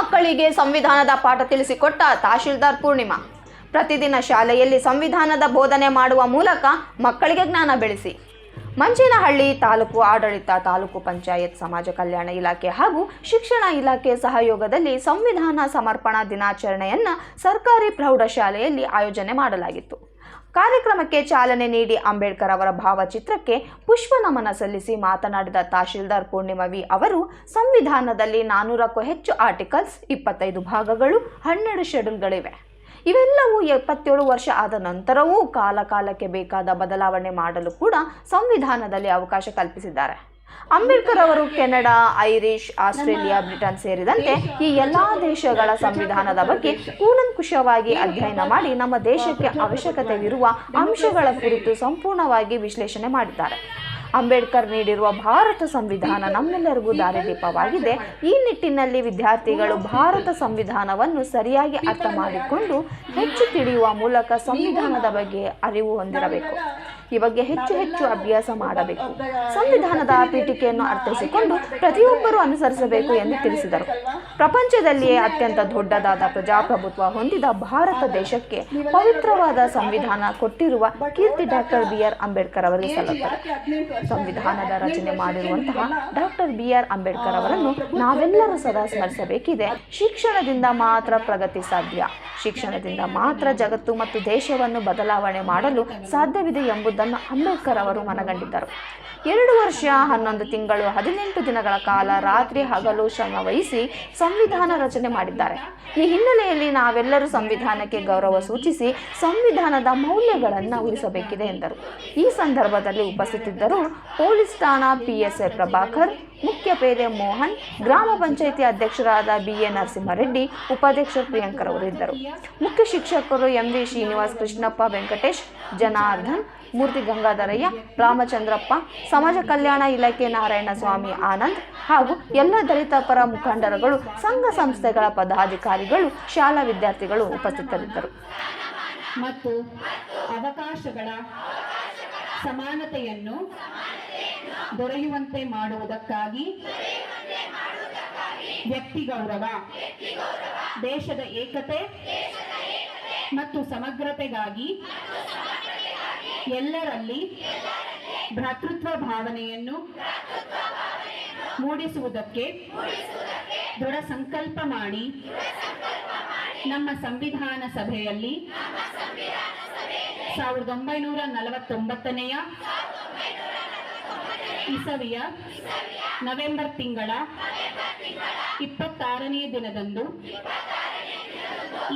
ಮಕ್ಕಳಿಗೆ ಸಂವಿಧಾನದ ಪಾಠ ತಿಳಿಸಿಕೊಟ್ಟ ತಹಶೀಲ್ದಾರ್ ಪೂರ್ಣಿಮಾ. ಪ್ರತಿದಿನ ಶಾಲೆಯಲ್ಲಿ ಸಂವಿಧಾನದ ಬೋಧನೆ ಮಾಡುವ ಮೂಲಕ ಮಕ್ಕಳಿಗೆ ಜ್ಞಾನ ಬೆಳೆಸಿ. ಮಂಚೇನಹಳ್ಳಿ ತಾಲೂಕು ಆಡಳಿತ, ತಾಲೂಕು ಪಂಚಾಯತ್, ಸಮಾಜ ಕಲ್ಯಾಣ ಇಲಾಖೆ ಹಾಗೂ ಶಿಕ್ಷಣ ಇಲಾಖೆ ಸಹಯೋಗದಲ್ಲಿ ಸಂವಿಧಾನ ಸಮರ್ಪಣಾ ದಿನಾಚರಣೆಯನ್ನು ಸರ್ಕಾರಿ ಪ್ರೌಢಶಾಲೆಯಲ್ಲಿ ಆಯೋಜನೆ ಮಾಡಲಾಗಿತ್ತು. ಕಾರ್ಯಕ್ರಮಕ್ಕೆ ಚಾಲನೆ ನೀಡಿ ಅಂಬೇಡ್ಕರ್ ಅವರ ಭಾವಚಿತ್ರಕ್ಕೆ ಪುಷ್ಪ ನಮನ ಸಲ್ಲಿಸಿ ಮಾತನಾಡಿದ ತಹಶೀಲ್ದಾರ್ ಪೂರ್ಣಿಮವಿ ಅವರು, ಸಂವಿಧಾನದಲ್ಲಿ ನಾನೂರಕ್ಕೂ ಹೆಚ್ಚು ಆರ್ಟಿಕಲ್ಸ್, ಇಪ್ಪತ್ತೈದು ಭಾಗಗಳು, ಹನ್ನೆರಡು ಶೆಡ್ಯೂಲ್ಗಳಿವೆ. ಇವೆಲ್ಲವೂ ಎಪ್ಪತ್ತೇಳು ವರ್ಷ ಆದ ನಂತರವೂ ಕಾಲಕಾಲಕ್ಕೆ ಬೇಕಾದ ಬದಲಾವಣೆ ಮಾಡಲು ಕೂಡ ಸಂವಿಧಾನದಲ್ಲಿ ಅವಕಾಶ ಕಲ್ಪಿಸಿದ್ದಾರೆ. ಅಂಬೇಡ್ಕರ್ ಅವರು ಕೆನಡಾ ಐರಿಷ್ ಆಸ್ಟ್ರೇಲಿಯಾ ಬ್ರಿಟನ್ ಸೇರಿದಂತೆ ಈ ಎಲ್ಲಾ ದೇಶಗಳ ಸಂವಿಧಾನದ ಬಗ್ಗೆ ಕೂಲಂಕುಷವಾಗಿ ಅಧ್ಯಯನ ಮಾಡಿ ನಮ್ಮ ದೇಶಕ್ಕೆ ಅವಶ್ಯಕತೆವಿರುವ ಅಂಶಗಳ ಕುರಿತು ಸಂಪೂರ್ಣವಾಗಿ ವಿಶ್ಲೇಷಣೆ ಮಾಡಿದ್ದಾರೆ. ಅಂಬೇಡ್ಕರ್ ನೀಡಿರುವ ಭಾರತ ಸಂವಿಧಾನ ನಮ್ಮೆಲ್ಲರಿಗೂ ದಾರಿದೀಪವಾಗಿದೆ. ಈ ನಿಟ್ಟಿನಲ್ಲಿ ವಿದ್ಯಾರ್ಥಿಗಳು ಭಾರತ ಸಂವಿಧಾನವನ್ನು ಸರಿಯಾಗಿ ಅರ್ಥ ಮಾಡಿಕೊಂಡು ಹೆಚ್ಚು ತಿಳಿಯುವ ಮೂಲಕ ಸಂವಿಧಾನದ ಬಗ್ಗೆ ಅರಿವು ಹೊಂದಿರಬೇಕು. ಈ ಬಗ್ಗೆ ಹೆಚ್ಚು ಹೆಚ್ಚು ಅಭ್ಯಾಸ ಮಾಡಬೇಕು. ಸಂವಿಧಾನದ ಪೀಠಿಕೆಯನ್ನು ಅರ್ಥೈಸಿಕೊಂಡು ಪ್ರತಿಯೊಬ್ಬರೂ ಅನುಸರಿಸಬೇಕು ಎಂದು ತಿಳಿಸಿದರು. ಪ್ರಪಂಚದಲ್ಲಿಯೇ ಅತ್ಯಂತ ದೊಡ್ಡದಾದ ಪ್ರಜಾಪ್ರಭುತ್ವ ಹೊಂದಿದ ಭಾರತ ದೇಶಕ್ಕೆ ಪವಿತ್ರವಾದ ಸಂವಿಧಾನ ಕೊಟ್ಟಿರುವ ಕೀರ್ತಿ ಡಾಕ್ಟರ್ ಬಿ ಆರ್ ಅಂಬೇಡ್ಕರ್ ಅವರಿಗೆ ಸಲ್ಲುತ್ತದೆ ಸಂವಿಧಾನದ ರಚನೆ ಮಾಡಿರುವಂತಹ ಡಾಕ್ಟರ್ ಬಿ ಆರ್ ಅಂಬೇಡ್ಕರ್ ಅವರನ್ನು ನಾವೆಲ್ಲರೂ ಸದಾ ಸ್ಮರಿಸಬೇಕಿದೆ. ಶಿಕ್ಷಣದಿಂದ ಮಾತ್ರ ಪ್ರಗತಿ ಸಾಧ್ಯ. ಶಿಕ್ಷಣದಿಂದ ಮಾತ್ರ ಜಗತ್ತು ಮತ್ತು ದೇಶವನ್ನು ಬದಲಾವಣೆ ಮಾಡಲು ಸಾಧ್ಯವಿದೆ ಎಂಬುದನ್ನು ಅಂಬೇಡ್ಕರ್ ಅವರು ಮನಗಂಡಿದ್ದರು. ಎರಡು ವರ್ಷ, ಹನ್ನೊಂದು ತಿಂಗಳು, ಹದಿನೆಂಟು ದಿನಗಳ ಕಾಲ ರಾತ್ರಿ ಹಗಲು ಶ್ರಮ ಸಂವಿಧಾನ ರಚನೆ ಮಾಡಿದ್ದಾರೆ. ಈ ಹಿನ್ನೆಲೆಯಲ್ಲಿ ನಾವೆಲ್ಲರೂ ಸಂವಿಧಾನಕ್ಕೆ ಗೌರವ ಸೂಚಿಸಿ ಸಂವಿಧಾನದ ಮೌಲ್ಯಗಳನ್ನು ಉಳಿಸಬೇಕಿದೆ ಎಂದರು. ಈ ಸಂದರ್ಭದಲ್ಲಿ ಉಪಸ್ಥಿತಿದ್ದರು ಪೊಲೀಸ್ ಠಾಣಾ ಪಿಎಸ್ಐ ಪ್ರಭಾಕರ್ ಮುಖ್ಯ ಪೇದೆ ಮೋಹನ್, ಗ್ರಾಮ ಪಂಚಾಯಿತಿ ಅಧ್ಯಕ್ಷರಾದ ಬಿ ಎ ನರಸಿಂಹರೆಡ್ಡಿ ಅವರು ಇದ್ದರು. ಮುಖ್ಯ ಶಿಕ್ಷಕರು ಎಂ ವಿ ಶ್ರೀನಿವಾಸ್ ಕೃಷ್ಣಪ್ಪ ವೆಂಕಟೇಶ್, ಜನಾರ್ದನ್, ಮೂರ್ತಿ ಗಂಗಾಧರಯ್ಯ, ರಾಮಚಂದ್ರಪ್ಪ, ಸಮಾಜ ಕಲ್ಯಾಣ ಇಲಾಖೆ ನಾರಾಯಣ ಸ್ವಾಮಿ ಆನಂದ್ ಹಾಗೂ ಎಲ್ಲ ದಲಿತ ಪರ ಮುಖಂಡರುಗಳು, ಸಂಘ ಸಂಸ್ಥೆಗಳ ಪದಾಧಿಕಾರಿಗಳು, ಶಾಲಾ ವಿದ್ಯಾರ್ಥಿಗಳು ಉಪಸ್ಥಿತರಿದ್ದರು. ಮತ್ತು ಅವಕಾಶಗಳ ಸಮಾನತೆಯನ್ನು ದೊರೆಯುವಂತೆ ಮಾಡುವುದಕ್ಕಾಗಿ ವ್ಯಕ್ತಿ ಗೌರವ, ದೇಶದ ಏಕತೆ ಮತ್ತು ಸಮಗ್ರತೆಗಾಗಿ ಎಲ್ಲರಲ್ಲಿ ಭ್ರಾತೃತ್ವ ಭಾವನೆಯನ್ನು ಮೂಡಿಸುವುದಕ್ಕೆ ದೃಢ ಸಂಕಲ್ಪ ಮಾಡಿ ನಮ್ಮ ಸಂವಿಧಾನ ಸಭೆಯಲ್ಲಿ ಸಾವಿರದ ಒಂಬೈನೂರ ನಲವತ್ತೊಂಬತ್ತನೆಯ ಇಸವಿಯ ನವೆಂಬರ್ ತಿಂಗಳ ಇಪ್ಪತ್ತಾರನೇ ದಿನದಂದು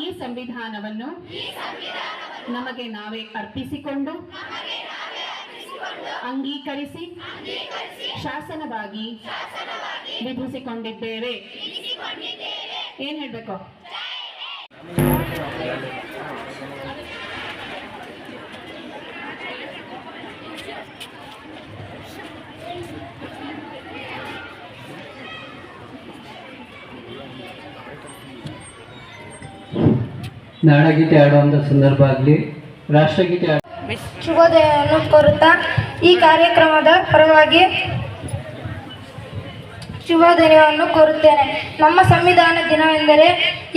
ಈ ಸಂವಿಧಾನವನ್ನು ನಮಗೆ ನಾವೇ ಅರ್ಪಿಸಿಕೊಂಡು ಅಂಗೀಕರಿಸಿ ಶಾಸನವಾಗಿ ವಿಧಿಸಿಕೊಂಡಿದ್ದೇವೆ. ಏನ್ ಹೇಳ್ಬೇಕು? ನಾಡಗೀತೆ ಆಡುವಂಥ ಸಂದರ್ಭ ಆಗಲಿ, ರಾಷ್ಟ್ರಗೀತೆ ಶುಭೋದಯವನ್ನು ಕೋರುತ್ತಾ ಈ ಕಾರ್ಯಕ್ರಮದ ಪರವಾಗಿ ಶುಭೋದಯವನ್ನು ಕೋರುತ್ತೇನೆ. ನಮ್ಮ ಸಂವಿಧಾನ ದಿನವೆಂದರೆ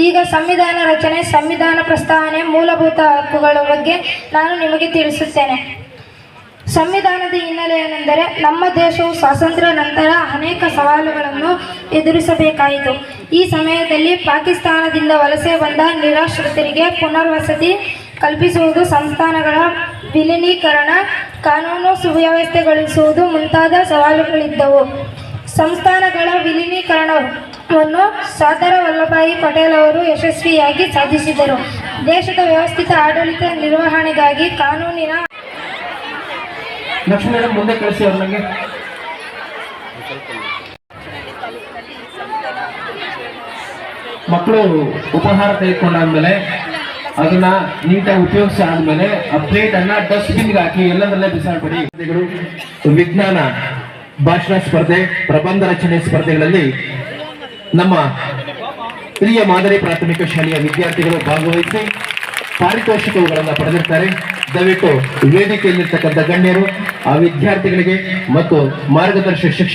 ಈಗ ಸಂವಿಧಾನ ರಚನೆ, ಸಂವಿಧಾನ ಪ್ರಸ್ತಾವನೆ ಮೂಲಭೂತ ಹಕ್ಕುಗಳ ಬಗ್ಗೆ ನಾನು ನಿಮಗೆ ತಿಳಿಸುತ್ತೇನೆ. ಸಂವಿಧಾನದ ಹಿನ್ನೆಲೆ ಏನೆಂದರೆ ನಮ್ಮ ದೇಶವು ಸ್ವಾತಂತ್ರ್ಯ ನಂತರ ಅನೇಕ ಸವಾಲುಗಳನ್ನು ಎದುರಿಸಬೇಕಾಯಿತು. ಈ ಸಮಯದಲ್ಲಿ ಪಾಕಿಸ್ತಾನದಿಂದ ವಲಸೆ ಬಂದ ನಿರಾಶ್ರಿತರಿಗೆ ಪುನರ್ವಸತಿ ಕಲ್ಪಿಸುವುದು ಸಂಸ್ಥಾನಗಳ ವಿಲೀನೀಕರಣ, ಕಾನೂನು ಸುವ್ಯವಸ್ಥೆಗೊಳಿಸುವುದು ಮುಂತಾದ ಸವಾಲುಗಳಿದ್ದವು. ಸಂಸ್ಥಾನಗಳ ವಿಲೀನೀಕರಣವನ್ನು ಸರ್ದಾರ ವಲ್ಲಭಾಯಿ ಪಟೇಲ್ ಅವರು ಯಶಸ್ವಿಯಾಗಿ ಸಾಧಿಸಿದರು. ದೇಶದ ವ್ಯವಸ್ಥಿತ ಆಡಳಿತ ನಿರ್ವಹಣೆಗಾಗಿ ಕಾನೂನಿನ ಲಕ್ಷ್ಮೀ ಮೇಡಮ್ ಮುಂದೆ ಕಳಿಸಿ ಅವ್ರ ನನಗೆ ಮಕ್ಕಳು ಉಪಹಾರ ತೆಗೆದುಕೊಂಡಾದ್ಮೇಲೆ ಅದನ್ನ ನೀಟಾಗಿ ಉಪಯೋಗಿಸಿ ಆದ್ಮೇಲೆ ಆ ಪ್ಲೇಟ್ ಅನ್ನ ಡಸ್ಟ್ಬಿನ್ಗೆ ಹಾಕಿ ಎಲ್ಲದರಲ್ಲೇ ಬಿಸಾಡ್ಬೇಡಿ. ವಿಜ್ಞಾನ, ಭಾಷಣ ಸ್ಪರ್ಧೆ, ಪ್ರಬಂಧ ರಚನೆ ಸ್ಪರ್ಧೆಗಳಲ್ಲಿ ನಮ್ಮ ಹಿರಿಯ ಮಾದರಿ ಪ್ರಾಥಮಿಕ ಶಾಲೆಯ ವಿದ್ಯಾರ್ಥಿಗಳು ಭಾಗವಹಿಸಿ ಪಾರಿತೋಷಿಕಗಳನ್ನು ಪಡೆದಿರ್ತಾರೆ. ದಯವಿಟ್ಟು ವೇದಿಕೆಯಲ್ಲಿರ್ತಕ್ಕಂಥ ಗಣ್ಯರು ಆ ವಿದ್ಯಾರ್ಥಿಗಳಿಗೆ ಮತ್ತು ಮಾರ್ಗದರ್ಶಕ ಶಿಕ್ಷಕ